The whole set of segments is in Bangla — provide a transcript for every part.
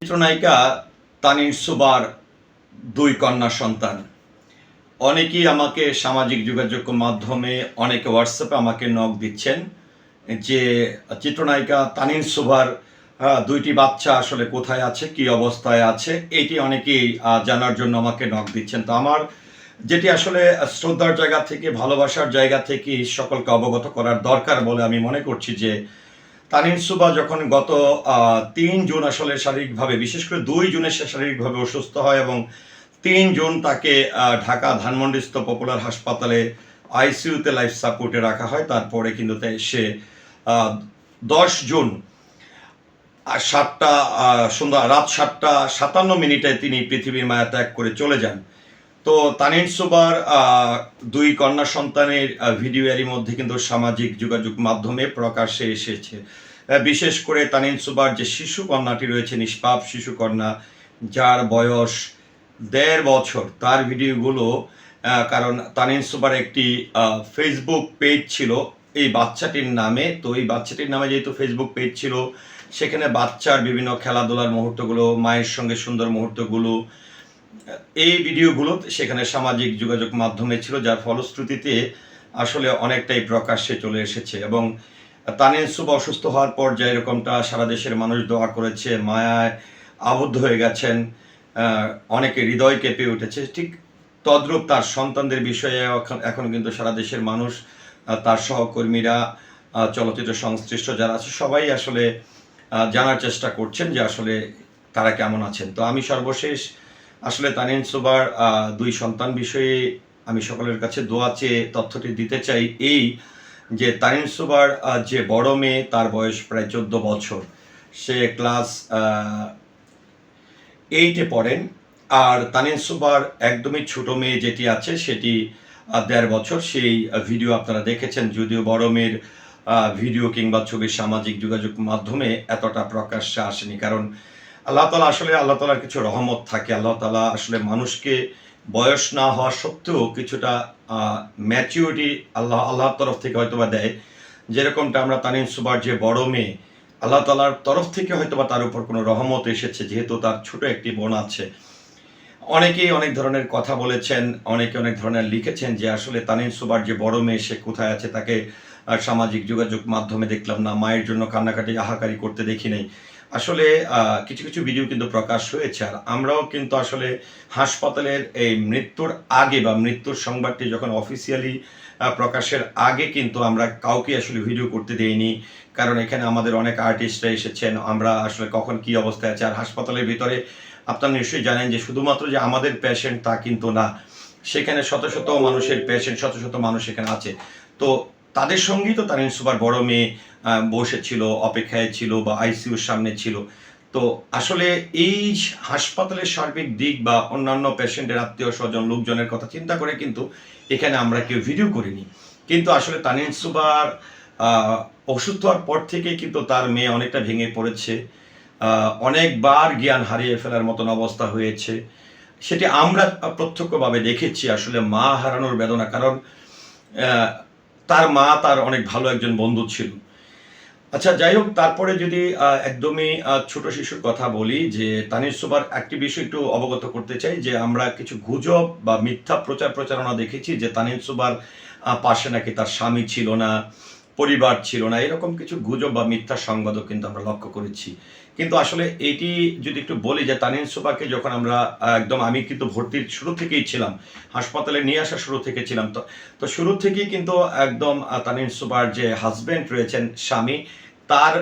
চিত্রনায়িকা তানির সুবার দুই কন্যা সন্তান। অনেকেই আমাকে সামাজিক যোগাযোগ মাধ্যমে অনেকে হোয়াটসঅ্যাপে আমাকে নক দিচ্ছেন যে চিত্রনায়িকা তানির আহ, দুইটি বাচ্চা আসলে কোথায় আছে কি অবস্থায় আছে? এটি অনেকেই জানার জন্য আমাকে নক দিচ্ছেন। তো আমার যেটি আসলে শ্রদ্ধার জায়গা থেকে, ভালোবাসার জায়গা থেকে সকলকে অবগত করার দরকার বলে আমি মনে করছি যে তানিন সুবা যখন গত তিন জুন আসলে শারীরিকভাবে, বিশেষ করে দুই জুনে সে শারীরিকভাবে অসুস্থ হয় এবং তিন জুন তাকে ঢাকা ধানমন্ডিস্থ পপুলার হাসপাতালে আইসিইউতে লাইফ সাপোর্টে রাখা হয়। তারপরে কিন্তু সে দশ জুন সাতটা সন্ধ্যা, রাত সাতটা সাতান্ন মিনিটে তিনি পৃথিবীর মায়া ত্যাগ করে চলে যান। তো তানিন সুবার দুই কন্যা সন্তানের ভিডিও এরই মধ্যে কিন্তু সামাজিক যোগাযোগ মাধ্যমে প্রকাশ্যে এসেছে। বিশেষ করে তানিন সুবার যে শিশু কন্যাটি রয়েছে, নিষ্পাপ শিশু কন্যা, যার বয়স দেড় বছর, তার ভিডিওগুলো কারণ তানিন সুবার একটি ফেসবুক পেজ ছিল, এই বাচ্চাটির নামে। তো এই বাচ্চাটির নামে যেহেতু ফেসবুক পেজ ছিল, সেখানে বাচ্চার বিভিন্ন খেলাধুলার মুহূর্তগুলো, মায়ের সঙ্গে সুন্দর মুহূর্তগুলো এই ভিডিওগুলো সেখানে সামাজিক যোগাযোগ মাধ্যমে ছিল, যার ফলশ্রুতিতে আসলে অনেকটাই প্রকাশ্যে চলে এসেছে এবং তানিন সুব অসুস্থ হওয়ার পর যে এরকমটা সারা দেশের মানুষ দোয়া করেছে, মায়ায় আবদ্ধ হয়ে গেছেন অনেকে হৃদয় কেঁপে উঠেছে। ঠিক তদ্রূপ তার সন্তানদের বিষয়ে এখন- কিন্তু সারা দেশের মানুষ তার সহকর্মীরা চলচ্চিত্র সংশ্লিষ্ট যারা আছে, সবাই আসলে জানার চেষ্টা করছেন যে আসলে তারা কেমন আছেন। তো আমি সর্বশেষ আসলে তানিন সুবার দুই সন্তান বিষয়ে আমি সকলের কাছে দোয়া চেয়ে তথ্যটি দিতে চাই এই যে তানিন সুবার যে বড় মেয়ে, তার বয়স প্রায় চোদ্দ বছর। সে ক্লাস এইটে পড়েন। আর তানিন সুবার একদমই ছোট মেয়ে যেটি আছে, সেটি দেড় বছর। সেই ভিডিও আপনারা দেখেছেন। যদিও বড় মেয়ের ভিডিও কিংবা ছবি সামাজিক যোগাযোগ মাধ্যমে এতটা প্রকাশ্যে আসেনি। কারণ আল্লাহ তালা আসলে আল্লাহ তালার কিছু রহমত থাকে। আল্লাহ তালা আসলে মানুষকে বয়স না হওয়া সত্ত্বেও কিছুটা ম্যাচিউরিটি আল্লাহ, আল্লাহর তরফ থেকে হয়তোবা দেয়। যেরকমটা আমরা তানিন সুবার যে বড় মেয়ে, আল্লাহ তালার তরফ থেকে হয়তোবা তার উপর কোনো রহমত এসেছে, যেহেতু তার ছোট একটি বোন আছে। অনেকেই অনেক ধরনের কথা বলেছেন, অনেকে অনেক ধরনের লিখেছেন যে আসলে তানিন সুবার যে বড় মেয়ে, সে কোথায় আছে, তাকে সামাজিক যোগাযোগ মাধ্যমে দেখলাম না, মায়ের জন্য কান্নাকাটি হাহাকারি করতে দেখি নাই। আসলে কিছু কিছু ভিডিও কিন্তু প্রকাশ হয়েছে। আর আমরাও কিন্তু আসলে হাসপাতালের এই মৃত্যুর আগে বা মৃত্যুর সংবাদটি যখন অফিসিয়ালি প্রকাশের আগে কিন্তু আমরা কাউকে আসলে ভিডিও করতে দেইনি। কারণ এখানে আমাদের অনেক আর্টিস্টরা এসেছেন, আমরা আসলে কখন কি অবস্থায় আছে। আর হাসপাতালের ভিতরে আপনারা নিশ্চয়ই জানেন যে শুধুমাত্র যে আমাদের পেশেন্ট তা কিন্তু না, সেখানে শত শত মানুষের পেশেন্ট শত শত মানুষ এখানে আছে। তো তাদের সঙ্গেই তো তারিন সুপার বড় মেয়ে বসেছিল, অপেক্ষায় ছিল বা আইসিইউর সামনে ছিল। তো আসলে এই হাসপাতালের সার্বিক দিক বা অন্যান্য পেশেন্টের আত্মীয় স্বজন, লোকজনের কথা চিন্তা করে কিন্তু এখানে আমরা কেউ ভিডিও করিনি। কিন্তু আসলে তানিন সুবার অসুস্থ হওয়ার পর থেকে কিন্তু তার মেয়ে অনেকটা ভেঙে পড়েছে। অনেকবার জ্ঞান হারিয়ে ফেলার মতন অবস্থা হয়েছে। সেটি আমরা প্রত্যক্ষভাবে দেখেছি। আসলে মা হারানোর বেদনা, কারণ তার মা তার অনেক ভালো একজন বন্ধু ছিল। আচ্ছা যাই হোক, তারপরে যদি একদমই ছোট শিশুর কথা বলি যে তানির সুবার একটি বিষয় একটু অবগত করতে চাই যে, আমরা কিছু গুজব বা মিথ্যা প্রচার প্রচারণা দেখেছি যে তানির সুবার পাশে নাকি তার স্বামী ছিল না, পরিবার ছিল না, এরকম কিছু গুজব বা মিথ্যা সংবাদও কিন্তু আমরা লক্ষ্য করেছি। কিন্তু আসলে এটি যদি একটু বলি যে তানিন সুবাকে যখন আমরা একদম আমি কিন্তু ভর্তির শুরু থেকেই ছিলাম, হাসপাতালে নিয়ে আসা শুরু থেকে ছিলাম, তো তো শুরু থেকেই কিন্তু একদম তানিন সুবার যে হাজবেন্ড রয়েছেন, স্বামী, তার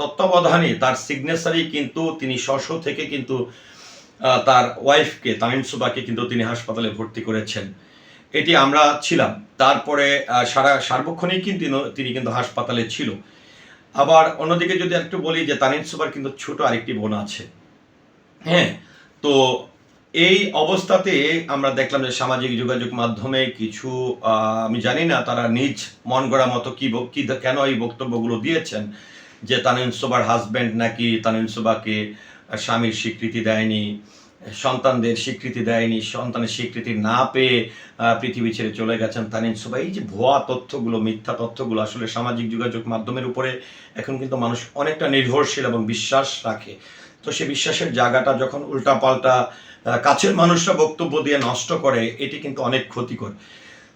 তত্ত্বাবধানে, তার সিগনেচারই কিন্তু তিনি স্ব থেকে কিন্তু তার ওয়াইফকে তামিম সুবাকে কিন্তু তিনি হাসপাতালে ভর্তি করেছেন। এটি আমরা ছিলাম। তারপরে সারা সার্বক্ষণিক কিন্তু তিনি কিন্তু হাসপাতালে ছিল। আবার অন্যদিকে যদি একটু বলি যে তানিম সুবার কিন্তু ছোট আরেকটি বোন আছে। হ্যাঁ তো এই অবস্থাতে আমরা দেখলাম যে সামাজিক যোগাযোগ মাধ্যমে কিছু আমি জানি না তারা নিজ মন গড়া মতো কি কেন এই বক্তব্যগুলো দিয়েছেন যে তানিম সুবার হাজব্যান্ড নাকি তানিম সুবাকে স্বামীর স্বীকৃতি দেয়নি। সন্তানদের স্বীকৃতি দেয়নি, সন্তানের স্বীকৃতি না পেয়ে পৃথিবী ছেড়ে চলে গেছেন তানিন সুবা এই যে ভুয়া তথ্যগুলো, মিথ্যা তথ্যগুলো আসলে সামাজিক যোগাযোগ মাধ্যমের উপরে এখন কিন্তু মানুষ অনেকটা নির্ভরশীল এবং বিশ্বাস রাখে। তো সে বিশ্বাসের জায়গাটা যখন উল্টাপাল্টা কাছের মানুষরা বক্তব্য দিয়ে নষ্ট করে, এটি কিন্তু অনেক ক্ষতিকর।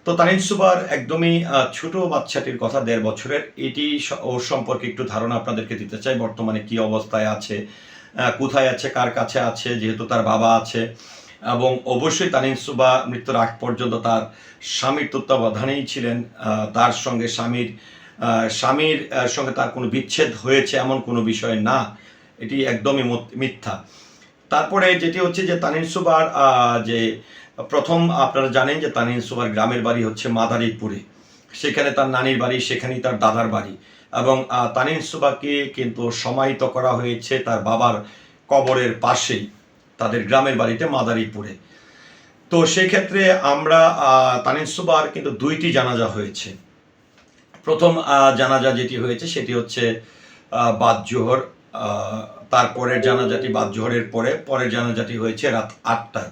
তো তানিন সুবার একদমই ছোট বাচ্চাটির কথা দেড় বছরের, এটি ওর সম্পর্কে একটু ধারণা আপনাদেরকে দিতে চাই, বর্তমানে কি অবস্থায় আছে কোথায় আছে, কার কাছে আছে, যেহেতু তার বাবা আছে। এবং অবশ্যই তানিন সুবা মৃত্যুর আগ পর্যন্ত তার স্বামীর তত্ত্বাবধানেই ছিলেন। তার সঙ্গে স্বামীর স্বামীর সঙ্গে তার কোনো বিচ্ছেদ হয়েছে এমন কোনো বিষয় না। এটি একদমই মিথ্যা। তারপরে যেটি হচ্ছে যে তানিন সুবার যে প্রথম আপনারা জানেন যে তানিন সুবার গ্রামের বাড়ি হচ্ছে মাদারীপুরে। সেখানে তার নানির বাড়ি, সেখানেই তার দাদার বাড়ি। এবং তানিন সুবাকে কিন্তু সমাহিত করা হয়েছে তার বাবার কবরের পাশেই, তাদের গ্রামের বাড়িতে মাদারীপুরে। তো সেই ক্ষেত্রে আমরা তানিন সুবার কিন্তু দুইটি জানাজা হয়েছে। প্রথম জানাজা যেটি হয়েছে সেটি হচ্ছে বাদ জোহর তারপরের জানাজাটি বাদ জোহরের পরে, পরের জানাজাটি হয়েছে রাত আটটায়।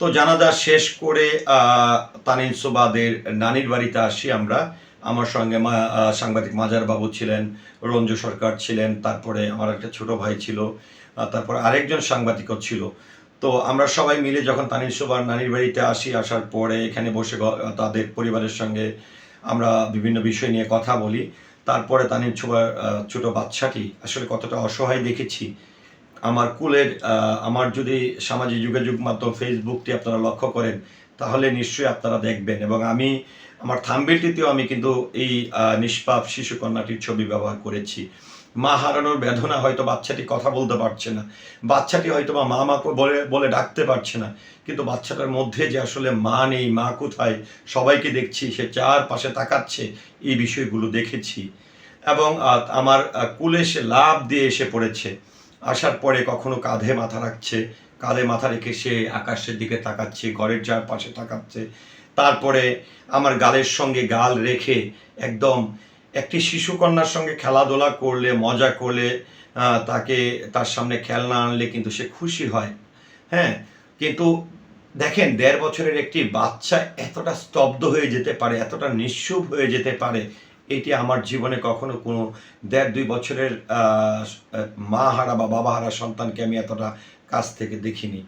তো জানাজা শেষ করে তানিন সুবাদের নানির বাড়িতে আসি আমরা। আমার সঙ্গে মা- সাংবাদিক মাজার বাবু ছিলেন, রঞ্জু সরকার ছিলেন, তারপরে আমার একটা ছোট ভাই ছিল তারপরে আরেকজন সাংবাদিকও ছিল। তো আমরা সবাই মিলে যখন তানিন সুবার নানির বাড়িতে আসি, আসার পরে এখানে বসে তাদের পরিবারের সঙ্গে আমরা বিভিন্ন বিষয় নিয়ে কথা বলি। তারপরে তানির সুবার ছোট বাচ্চাটি, আসলে কতটা অসহায় দেখেছি। আমার কুলের আমার যদি সামাজিক যোগাযোগ মাধ্যম ফেসবুকটি আপনারা লক্ষ্য করেন, তাহলে নিশ্চয়ই আপনারা দেখবেন। এবং আমি আমার থাম্বেলটিতেও আমি কিন্তু এই নিষ্পাপ শিশু কন্যাটির ছবি ব্যবহার করেছি। মা হারানোর বেদনা হয়তো বাচ্চাটি কথা বলতে পারছে না। বাচ্চাটি হয়তো বা মা মাকে বলে বলে ডাকতে পারছে না। কিন্তু বাচ্চাটার মধ্যে যে আসলে মা নেই, মা কোথায়, সবাইকে দেখছি, সে চারপাশে তাকাচ্ছে, এই বিষয়গুলো দেখেছি। এবং আমার কুলে সে লাভ দিয়ে এসে পড়েছে। আসার পরে কখনো কাঁধে মাথা রাখছে, কাঁধে মাথা রেখে সে আকাশের দিকে তাকাচ্ছে, ঘরের চারপাশে তাকাচ্ছে। তারপরে আমার গালের সঙ্গে গাল রেখে একদম একটি শিশুকন্যার সঙ্গে খেলাধুলা করলে, মজা করলে তাকে তার সামনে খেলনা আনলে কিন্তু সে খুশি হয়। হ্যাঁ কিন্তু দেখেন, দেড় বছরের একটি বাচ্চা এতটা স্তব্ধ হয়ে যেতে পারে, এতটা নিঃশুভ হয়ে যেতে পারে, এটি আমার জীবনে কখনো কোনো দেড় দুই বছরের মা হারা বা বাবা হারা সন্তানকে আমি এতটা কাছ থেকে দেখিনি।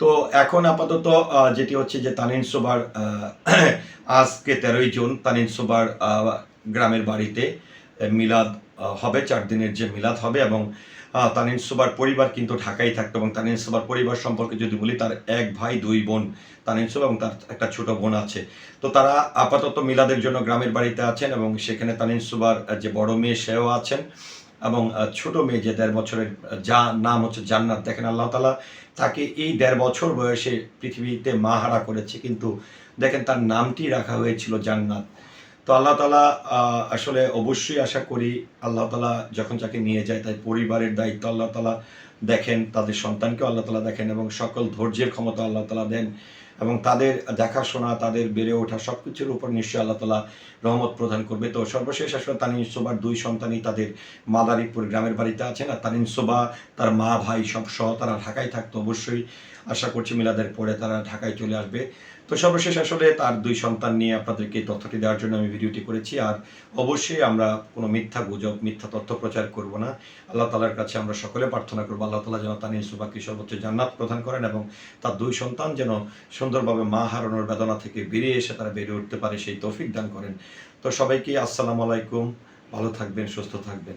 তো এখন আপাতত যেটি হচ্ছে যে তানিন সোবার আজকে তেরোই জুন তানিন সোবার গ্রামের বাড়িতে মিলাদ হবে, চার দিনের যে মিলাদ হবে এবং তানিন সোবার পরিবার কিন্তু ঢাকায় থাকতো এবং তানিন সোবার পরিবার সম্পর্কে যদি বলি, তার এক ভাই, দুই বোন তানিন সোবা এবং তার একটা ছোট বোন আছে। তো তারা আপাতত মিলাদের জন্য গ্রামের বাড়িতে আছেন এবং সেখানে তানিন সুবার যে বড় মেয়ে সেও আছেন। এবং ছোট মেয়ে যে দেড় বছরের যা নাম হচ্ছে জান্নাত, দেখেন আল্লাহ তালা তাকে এই দেড় বছর বয়সে পৃথিবীতে মা হারা করেছে। কিন্তু দেখেন তার নামটি রাখা হয়েছিল জান্নাত। তো আল্লাহ তালা আসলে অবশ্যই আশা করি আল্লাহ তালা যখন যাকে নিয়ে যায় তাই পরিবারের দায়িত্ব আল্লাহ তালা দেখেন, তাদের সন্তানকেও আল্লাহ তালা দেখেন এবং সকল ধৈর্যের ক্ষমতা আল্লাহ তালা দেন। এবং তাদের দেখাশোনা, তাদের বেড়ে ওঠা সব কিছুর উপর নিশ্চয়ই আল্লাহ তালা রহমত প্রদান করবে। তো সর্বশেষ আসলে তানিম সোবার দুই সন্তানই তাদের মাদারীপুর গ্রামের বাড়িতে আছেন আর তানিম সোবা তার মা, ভাই সব সহ তারা ঢাকায় থাকতো। অবশ্যই আশা করছি মিলাদের পরে তারা ঢাকায় চলে আসবে। তো সর্বশেষ আসলে তার দুই সন্তান নিয়ে আপনাদেরকে এই তথ্যটি দেওয়ার জন্য আমি ভিডিওটি করেছি। আর অবশ্যই আমরা কোনো মিথ্যা গুজব, মিথ্যা তথ্য প্রচার করব না। আল্লাহ তালার কাছে আমরা সকলে প্রার্থনা করব, আল্লাহ তালা যেন তানিন সুবাকে সর্বোচ্চ জান্নাত প্রদান করেন এবং তার দুই সন্তান যেন সুন্দরভাবে মা হারানোর বেদনা থেকে বেরিয়ে এসে তারা বেড়ে উঠতে পারে, সেই তৌফিক দান করেন। তো সবাইকে আসসালামু আলাইকুম, ভালো থাকবেন, সুস্থ থাকবেন।